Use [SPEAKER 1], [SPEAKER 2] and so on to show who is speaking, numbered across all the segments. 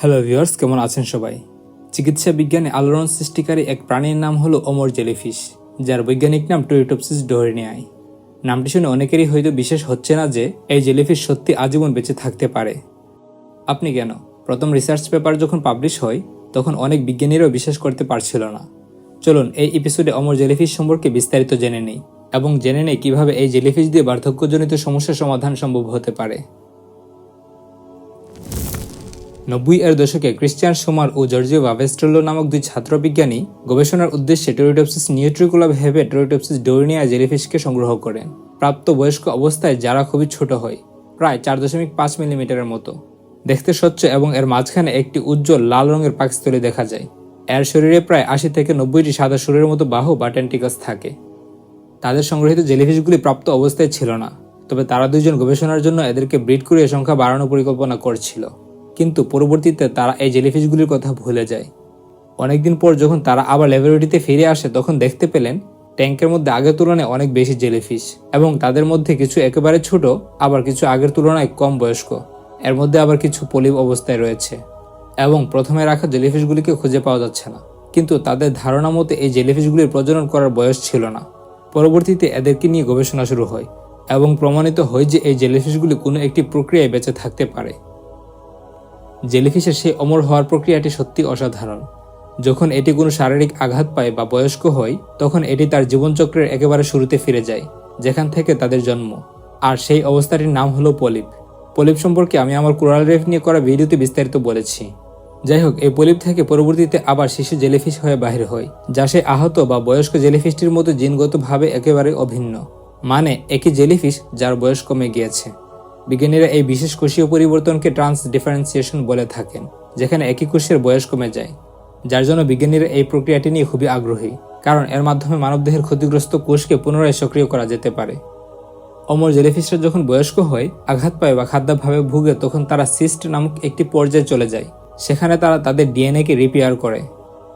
[SPEAKER 1] Hello viewers, কেমন আছেন সবাই? চিকিৎসা বিজ্ঞানে আলোড়ন সৃষ্টিকারী এক প্রাণীর নাম হলো অমর জেলিফিশ, যার বৈজ্ঞানিক নাম টোরিটোপসিস ডোরিনিয়াই নামটি শুনে অনেকেরই হয়তো বিশেষ হচ্ছে না যে এই জেলিফিশ সত্যি আজীবন বেঁচে থাকতে পারে। আপনি কেন? প্রথম রিসার্চ পেপার যখন পাবলিশ হয়, তখন অনেক বিজ্ঞানীরাও বিশ্বাস করতে পারছিল না। চলুন এই এপিসোডে অমর জেলিফিশ সম্পর্কে বিস্তারিত জেনে নেই, এবং জেনে নেই কীভাবে এই জেলিফিশ দিয়ে বার্ধক্যজনিত সমস্যার সমাধান সম্ভব হতে পারে। নব্বই এর দশকে ক্রিশ্চিয়ান সোমার ও জর্জিও ভাভেস্ট্রোলো নামক দুই ছাত্র বিজ্ঞানী গবেষণার উদ্দেশ্যে টেরোটপসিস নিউট্রিকুলা ভেবে টেরোটপসিস ডোরিনিয়া জেলিফিশকে সংগ্রহ করেন। প্রাপ্ত বয়স্ক অবস্থায় যারা খুবই ছোট হয়, প্রায় চার দশমিক পাঁচ মিলিমিটারের মতো। দেখতে স্বচ্ছ এবং এর মাঝখানে একটি উজ্জ্বল লাল রঙের পাকস্থলী দেখা যায়। এর শরীরে প্রায় আশি থেকে নব্বইটি সাদা সুরের মতো বাহু বা টেন্টিকাস থাকে। তাদের সংগ্রহিত জেলিফিশগুলি প্রাপ্ত অবস্থায় ছিল না, তবে তারা দুইজন গবেষণার জন্য এদেরকে ব্রিড করে সংখ্যা বাড়ানোর পরিকল্পনা করছিল। কিন্তু পরবর্তীতে তারা এই জেলিফিশগুলির কথা ভুলে যায়। অনেকদিন পর যখন তারা আবার ল্যাবরেটরিতে ফিরে আসে, তখন দেখতে পেলেন ট্যাঙ্কের মধ্যে আগের তুলনায় অনেক বেশি জেলিফিশ এবং তাদের মধ্যে কিছু একেবারে ছোট, আবার কিছু আগের তুলনায় কম বয়স্ক। এর মধ্যে আবার কিছু পলিভ অবস্থায় রয়েছে এবং প্রথমে রাখা জেলিফিশগুলিকে খুঁজে পাওয়া যাচ্ছে না। কিন্তু তাদের ধারণা মতে এই জেলিফিশগুলির প্রজনন করার বয়স ছিল না। পরবর্তীতে এদেরকে নিয়ে গবেষণা শুরু হয় এবং প্রমাণিত হয় যে এই জেলিফিশগুলি কোনো একটি প্রক্রিয়ায় বেঁচে থাকতে পারে। জেলিফিশের সেই অমর হওয়ার প্রক্রিয়াটি সত্যি অসাধারণ। যখন এটি কোনো শারীরিক আঘাত পায় বা বয়স্ক হয়, তখন এটি তার জীবনচক্রের একেবারে শুরুতে ফিরে যায়, যেখান থেকে তাদের জন্ম। আর সেই অবস্থাটির নাম হলো পলিপ। পলিপ সম্পর্কে আমি আমার কোরাল রেফ নিয়ে করা ভিডিওতে বিস্তারিত বলেছি। যাই হোক, এই পলিপ থেকে পরবর্তীতে আবার শিশু জেলিফিশ হয়ে বাহির হয়, যা সে আহত বা বয়স্ক জেলিফিশটির মতো জিনগতভাবে একেবারে অভিন্ন। মানে একই জেলিফিশ যার বয়স কমে গিয়েছে। বিজ্ঞানীরা এই বিশেষ কোষীয় পরিবর্তনকে ট্রান্স ডিফারেন্সিয়েশন বলে থাকেন, যেখানে একই কোষের বয়স কমে যায়, যার জন্য বিজ্ঞানীরা এই প্রক্রিয়াটি নিয়ে খুবই আগ্রহী, কারণ এর মাধ্যমে মানবদেহের ক্ষতিগ্রস্ত কোষকে পুনরায় সক্রিয় করা যেতে পারে। অমর জেলিফিশরা যখন বয়স্ক হয়, আঘাত পায় বা খাদ্যাভাবে ভুগে, তখন তারা সিস্ট নামক একটি পর্যায়ে চলে যায়, সেখানে তারা তাদের ডিএনএকে রিপেয়ার করে।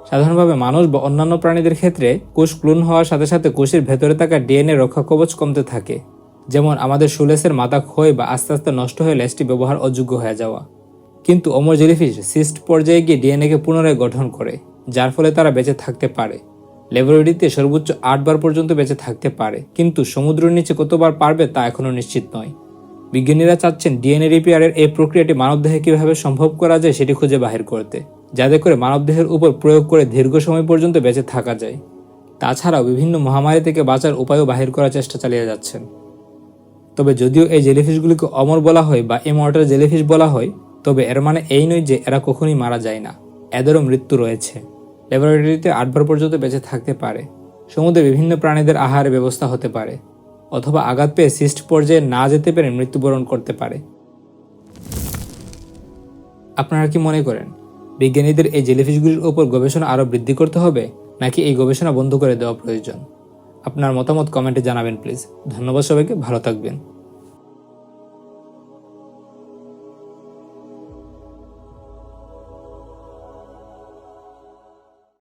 [SPEAKER 1] সাধারণভাবে মানুষ বা অন্যান্য প্রাণীদের ক্ষেত্রে কোষ ক্লোন হওয়ার সাথে সাথে কোষের ভেতরে থাকা ডিএনএ রক্ষা কবচ কমতে থাকে। যেমন আমাদের সুলেসের মাথা ক্ষয় বা আস্তে আস্তে নষ্ট হয়ে লেসটি ব্যবহার অযোগ্য হয়ে যাওয়া। কিন্তু অমর জেলিফিশ সিস্ট পর্যায়ে গিয়ে ডিএনএকে পুনরায় গঠন করে, যার ফলে তারা বেঁচে থাকতে পারে। ল্যাবরেটরিতে সর্বোচ্চ আটবার পর্যন্ত বেঁচে থাকতে পারে, কিন্তু সমুদ্রের নিচে কতবার পারবে তা এখনও নিশ্চিত নয়। বিজ্ঞানীরা চাচ্ছেন ডিএনএ রিপেয়ারের এই প্রক্রিয়াটি মানবদেহে কীভাবে সম্ভব করা যায় সেটি খুঁজে বাহির করতে, যাতে করে মানবদেহের উপর প্রয়োগ করে দীর্ঘ সময় পর্যন্ত বেঁচে থাকা যায়। তাছাড়াও বিভিন্ন মহামারী থেকে বাঁচার উপায়ও বাহির করার চেষ্টা চালিয়ে যাচ্ছেন। তবে যদিও এই জেলিফিশগুলিকে অমর বলা হয় বা ইমর্টাল জেলিফিশ বলা হয়, তবে এর মানে এই নয় যে এরা কখনোই মারা যায় না। এদেরও মৃত্যু রয়েছে। ল্যাবরেটরিতে আটবার পর্যন্ত বেঁচে থাকতে পারে। সমুদ্রে বিভিন্ন প্রাণীদের আহারের ব্যবস্থা হতে পারে, অথবা আঘাত পেয়ে সিস্ট পর্যায়ে না যেতে পেরে মৃত্যুবরণ করতে পারে। আপনারা কি মনে করেন, বিজ্ঞানীদের এই জেলিফিশগুলির উপর গবেষণা আরও বৃদ্ধি করতে হবে, নাকি এই গবেষণা বন্ধ করে দেওয়া প্রয়োজন? আপনার মতামত কমেন্টে জানাবেন প্লিজ। ধন্যবাদ সবাইকে ভালো থাকবেন।